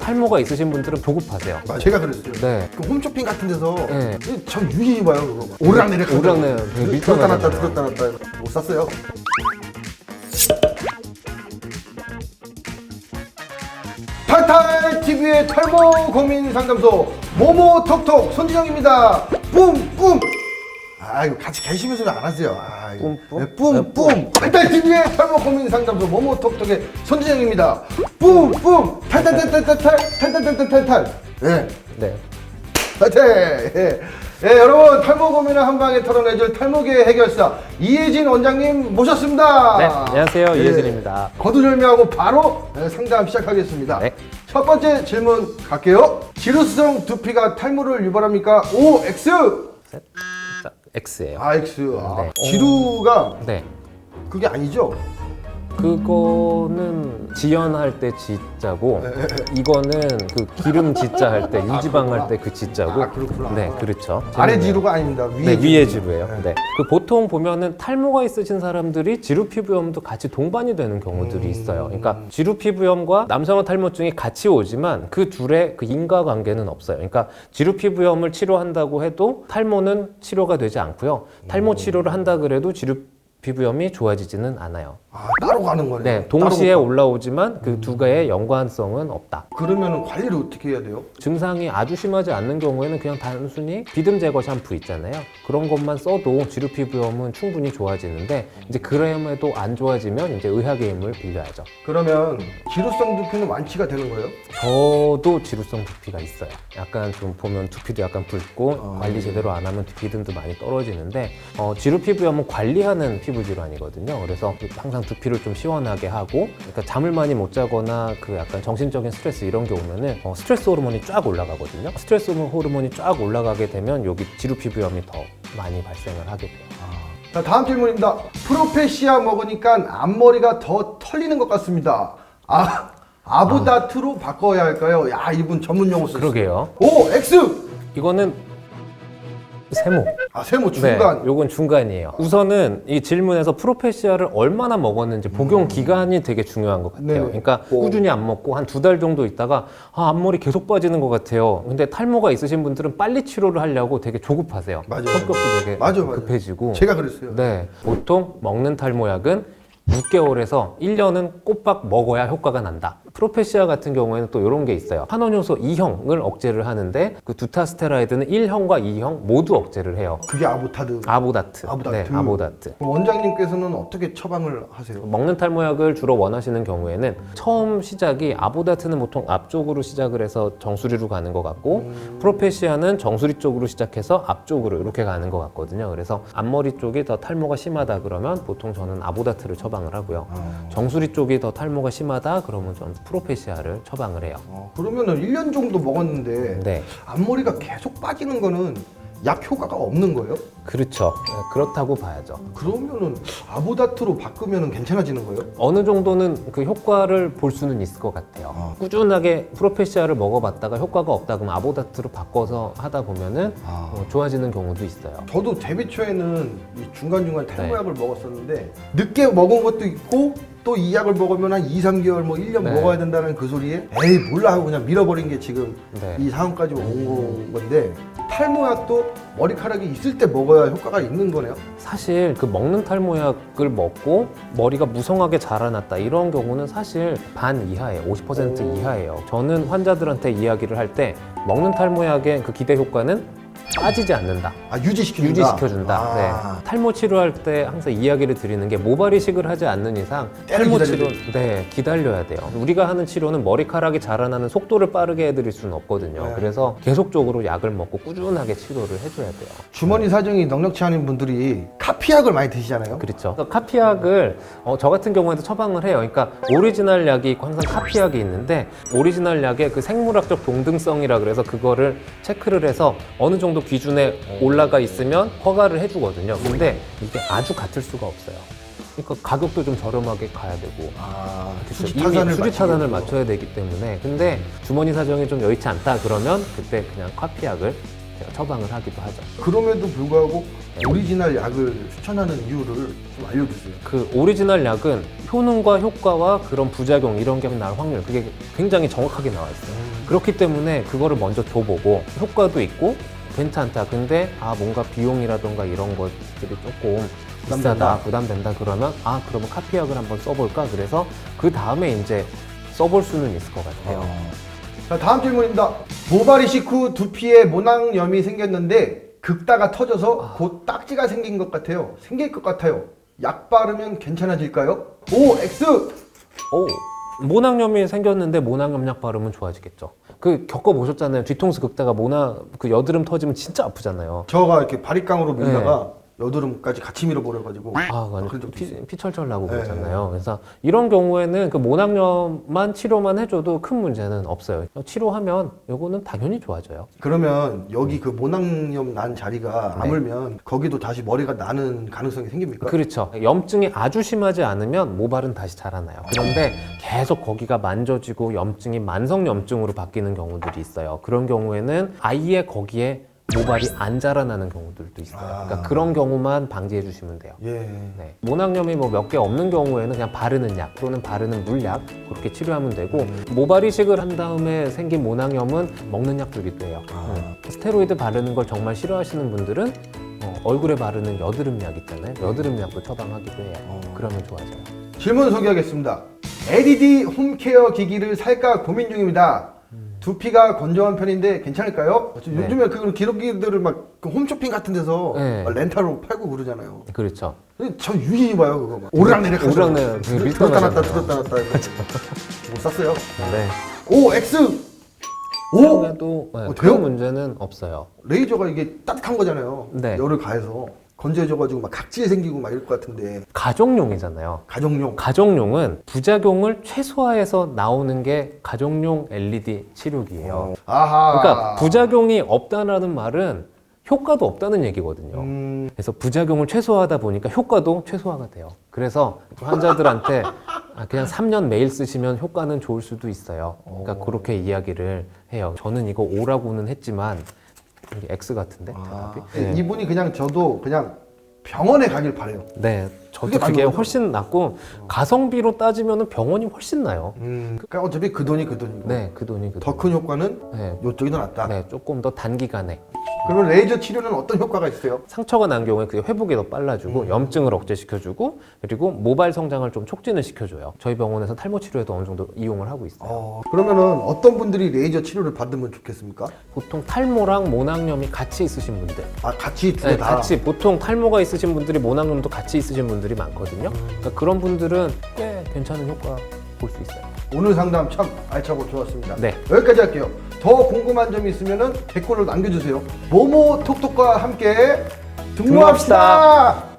탈모가 있으신 분들은 조급하세요. 아, 제가 그랬어요. 네. 그 홈쇼핑 같은 데서 네. 참 유리 봐요 그거. 오르락내리락 하고. 오르락내리락 되게 들었다 놨다 밀당하잖아요. 들었다 놨다 못 샀어요. 탈탈 TV의 탈모 고민 상담소 모모톡톡 손진영입니다. 뿜뿜. 아 이거 같이 계시면서 왜안 하세요? 아, 이거. 뿜뿜? 네, 뿜뿜. 탈탈 TV의 탈모 고민 상담소 모모톡톡의 손진영입니다. 뿜뿜. 탈탈탈탈탈탈 탈탈탈탈탈. 네. 네. 파이팅! 예. 예, 여러분 탈모 고민을 한 방에 털어내줄 탈모계의 해결사 이혜진 원장님 모셨습니다. 네, 안녕하세요. 예. 이혜진입니다. 거두절미하고 바로 예, 상담 시작하겠습니다. 네. 첫 번째 질문 갈게요. 지루성 두피가 탈모를 유발합니까? O, X, 셋. 자, X예요. 아, X. 아, 네. 지루가 네. 그게 아니죠? 그거는 지연할 때 지자고 이거는 그 기름 지자 할 때 유지방 할 때 그 지자고 아, 그렇구나. 네 그렇죠 아래 재밌네요. 지루가 아닙니다. 위에 네, 지루. 위에 지루예요. 네. 그 보통 보면은 탈모가 있으신 사람들이 지루 피부염도 같이 동반이 되는 경우들이 있어요. 그러니까 지루 피부염과 남성의 탈모증이 같이 오지만 그 둘의 그 인과관계는 없어요. 그러니까 지루 피부염을 치료한다고 해도 탈모는 치료가 되지 않고요. 탈모 치료를 한다 그래도 지루 피부염이 좋아지지는 않아요. 아, 따로 가는 거네요. 네, 동시에 따로 올라오지만 그 두 개의 연관성은 없다. 그러면 관리를 어떻게 해야 돼요? 증상이 아주 심하지 않는 경우에는 그냥 단순히 비듬 제거 샴푸 있잖아요. 그런 것만 써도 지루 피부염은 충분히 좋아지는데 이제 그럼에도 안 좋아지면 이제 의학의 힘을 빌려야죠. 그러면 지루성 두피는 완치가 되는 거예요? 저도 지루성 두피가 있어요. 약간 좀 보면 두피도 약간 붉고 아, 관리 제대로 안 하면 비듬도 많이 떨어지는데 어, 지루 피부염은 관리하는 피부 질환이거든요. 그래서 항상 두피를 좀 시원하게 하고 그러니까 잠을 많이 못 자거나 그 약간 정신적인 스트레스 이런 게 오면은 어, 스트레스 호르몬이 쫙 올라가거든요. 스트레스 호르몬이 쫙 올라가게 되면 여기 지루 피부염이 더 많이 발생을 하게 돼요. 자 다음 질문입니다. 프로페시아 먹으니까 앞머리가 더 털리는 것 같습니다. 아 아부다트로 바꿔야 할까요? 야 이분 전문 용어 썼어요. 그러게요. 오 X 이거는 세모. 아 세모 중간. 네, 요건 중간이에요. 우선은 이 질문에서 프로페시아를 얼마나 먹었는지 복용 기간이 되게 중요한 것 같아요. 네네. 그러니까 꾸준히 안 먹고 한 두 달 정도 있다가 아, 앞머리 계속 빠지는 것 같아요. 근데 탈모가 있으신 분들은 빨리 치료를 하려고 되게 조급하세요. 맞아요. 성격도 되게 맞아, 맞아. 급해지고. 제가 그랬어요. 네, 보통 먹는 탈모약은 6개월에서 1년은 꼬박 먹어야 효과가 난다. 프로페시아 같은 경우에는 또 이런 게 있어요. 한원효소 2형을 억제를 하는데 그 두타스테라이드는 1형과 2형 모두 억제를 해요. 그게 아부타드. 아보다트. 아보다트. 네, 아보다트. 그럼 원장님께서는 어떻게 처방을 하세요? 먹는 탈모약을 주로 원하시는 경우에는 처음 시작이 아보다트는 보통 앞쪽으로 시작을 해서 정수리로 가는 것 같고 프로페시아는 정수리 쪽으로 시작해서 앞쪽으로 이렇게 가는 것 같거든요. 그래서 앞머리 쪽이 더 탈모가 심하다 그러면 보통 저는 아보다트를 처방을 하고요. 정수리 쪽이 더 탈모가 심하다 그러면 저는 프로페시아를 처방을 해요. 어, 그러면은 1년 정도 먹었는데 네, 앞머리가 계속 빠지는 거는 약 효과가 없는 거예요? 그렇죠. 네, 그렇다고 봐야죠. 그러면은 아부다트로 바꾸면은 괜찮아지는 거예요? 어느 정도는 그 효과를 볼 수는 있을 것 같아요. 아. 꾸준하게 프로페시아를 먹어봤다가 효과가 없다 그러면 아보다트로 바꿔서 하다 보면은 아. 어, 좋아지는 경우도 있어요. 저도 데뷔 초에는 이 중간중간 네. 탈모약을 먹었었는데 늦게 먹은 것도 있고 또 이 약을 먹으면 한 2, 3개월 뭐 1년 네. 먹어야 된다는 그 소리에 에이 몰라 하고 그냥 밀어버린 게 지금 네. 이 상황까지 온 건데 탈모약도 머리카락이 있을 때 먹어야 효과가 있는 거네요. 사실 그 먹는 탈모약을 먹고 머리가 무성하게 자라났다 이런 경우는 사실 반 이하예요. 50% 이하예요. 저는 환자들한테 이야기를 할 때 먹는 탈모약의 그 기대 효과는 빠지지 않는다. 아 유지시켜준다. 유지시켜준다. 아. 네. 탈모 치료할 때 항상 이야기를 드리는 게 모발 이식을 하지 않는 이상 때를 탈모 기다려야 치료 네 기다려야 돼요. 우리가 하는 치료는 머리카락이 자라나는 속도를 빠르게 해드릴 수는 없거든요. 네. 그래서 계속적으로 약을 먹고 꾸준하게 치료를 해줘야 돼요. 주머니 사정이 넉넉치 않은 분들이 카피약을 많이 드시잖아요. 그렇죠. 그래서 카피약을 어, 저 같은 경우에도 처방을 해요. 그러니까 오리지널 약이 있고 항상 카피약이 있는데 오리지널 약의 그 생물학적 동등성이라 그래서 그거를 체크를 해서 어느 정도 기준에 올라가 있으면 허가를 해주거든요. 근데 이게 아주 같을 수가 없어요. 그러니까 가격도 좀 저렴하게 가야 되고 아, 그쵸. 수지 이미 타산을 수지 타산을 맞추기 맞춰야 되기 때문에 근데 주머니 사정이 좀 여의치 않다 그러면 그때 그냥 카피약을 제가 처방을 하기도 하죠. 그럼에도 불구하고 오리지널 약을 추천하는 이유를 좀 알려주세요. 그 오리지널 약은 효능과 효과와 그런 부작용 이런 게 나올 확률 그게 굉장히 정확하게 나와 있어요. 그렇기 때문에 그거를 먼저 줘보고 효과도 있고 괜찮다. 근데 아 뭔가 비용이라던가 이런 것들이 조금. 비싸다, 부담된다 그러면 아 그러면 카피약을 한번 써볼까? 그래서 그 다음에 이제 써볼 수는 있을 것 같아요. 자 다음 질문입니다. 모발 이식 후 두피에 모낭염이 생겼는데 긁다가 터져서 곧 딱지가 생긴 것 같아요. 생길 것 같아요. 약 바르면 괜찮아질까요? O X 오 모낭염이 생겼는데 모낭염약 바르면 좋아지겠죠. 그 겪어보셨잖아요. 뒤통수 긁다가 모낭 그 여드름 터지면 진짜 아프잖아요. 저가 이렇게 바리깡으로 밀다가 여드름까지 같이 밀어버려가지고 아, 완전 그런 적도 피, 있어요. 피철철 나고 네. 그러잖아요. 그래서 이런 경우에는 그 모낭염만 치료만 해줘도 큰 문제는 없어요. 치료하면 요거는 당연히 좋아져요. 그러면 여기 그 모낭염 난 자리가 네. 아물면 거기도 다시 머리가 나는 가능성이 생깁니까? 그렇죠. 염증이 아주 심하지 않으면 모발은 다시 자라나요. 그런데 계속 거기가 만져지고 염증이 만성 염증으로 바뀌는 경우들이 있어요. 그런 경우에는 아예 거기에 모발이 안 자라나는 경우들도 있어요. 아. 그러니까 그런 경우만 방지해 주시면 돼요. 예. 네. 모낭염이 뭐 몇 개 없는 경우에는 그냥 바르는 약 또는 바르는 물약 그렇게 치료하면 되고 모발 이식을 한 다음에 생긴 모낭염은 먹는 약 주기도 해요. 아. 음. 스테로이드 바르는 걸 정말 싫어하시는 분들은 어, 얼굴에 바르는 여드름 약 있잖아요. 여드름 약도 처방하기도 해요. 어. 그러면 좋아져요. 질문 소개하겠습니다. LED 홈케어 기기를 살까 고민 중입니다. 두피가 건조한 편인데 괜찮을까요? 네. 요즘에 그런 기록기들을 막 그 홈쇼핑 같은 데서 네. 막 렌탈로 팔고 그러잖아요. 그렇죠. 근데 저 유인이 봐요 그거 막 오르락내락 하죠. 오르락내락 되게 들- 들었다 놨다 하잖아요. 들었다 놨다. 못 샀어요. 네. 오 X 오 그래도 네, 어, 돼요? 큰 문제는 없어요. 레이저가 이게 따뜻한 거잖아요. 네. 열을 가해서 건조해져가지고 막 각질 생기고 막 이럴 것 같은데 가정용이잖아요. 가정용. 가정용은 부작용을 최소화해서 나오는 게 가정용 LED 치료기예요. 아하. 그러니까 부작용이 없다라는 말은 효과도 없다는 얘기거든요. 음, 그래서 부작용을 최소화하다 보니까 효과도 최소화가 돼요. 그래서 환자들한테 아, 그냥 3년 매일 쓰시면 효과는 좋을 수도 있어요. 그러니까 그렇게 이야기를 해요. 저는 이거 O라고는 했지만 이게 X 같은데 아, 대답이? 네. 이분이 그냥 저도 그냥 병원에 가길 바래요. 네, 저도 그게 그게 맞는 훨씬 낫고 가성비로 따지면 병원이 훨씬 나요. 음, 그러니까 어차피 그 돈이 그 돈이고 네, 그 돈이 그더 돈. 큰 효과는 네, 이쪽이 더 낫다. 네, 조금 더 단기간에 그러면 레이저 치료는 어떤 효과가 있어요? 상처가 난 경우에 그게 회복이 더 빨라지고 염증을 억제시켜주고 그리고 모발 성장을 좀 촉진을 시켜줘요. 저희 병원에서 탈모 치료에도 어느 정도 이용을 하고 있어요. 어, 그러면은 어떤 분들이 레이저 치료를 받으면 좋겠습니까? 보통 탈모랑 모낭염이 같이 있으신 분들, 아 같이 두 네, 개 다. 같이 보통 탈모가 있으신 분들이 모낭염도 같이 있으신 분들이 많거든요. 그러니까 그런 분들은 꽤 괜찮은 효과 볼 수 있어요. 오늘 상담 참 알차고 좋았습니다. 네. 여기까지 할게요. 더 궁금한 점이 있으면은 댓글로 남겨주세요. 모모 톡톡과 함께 등모합시다.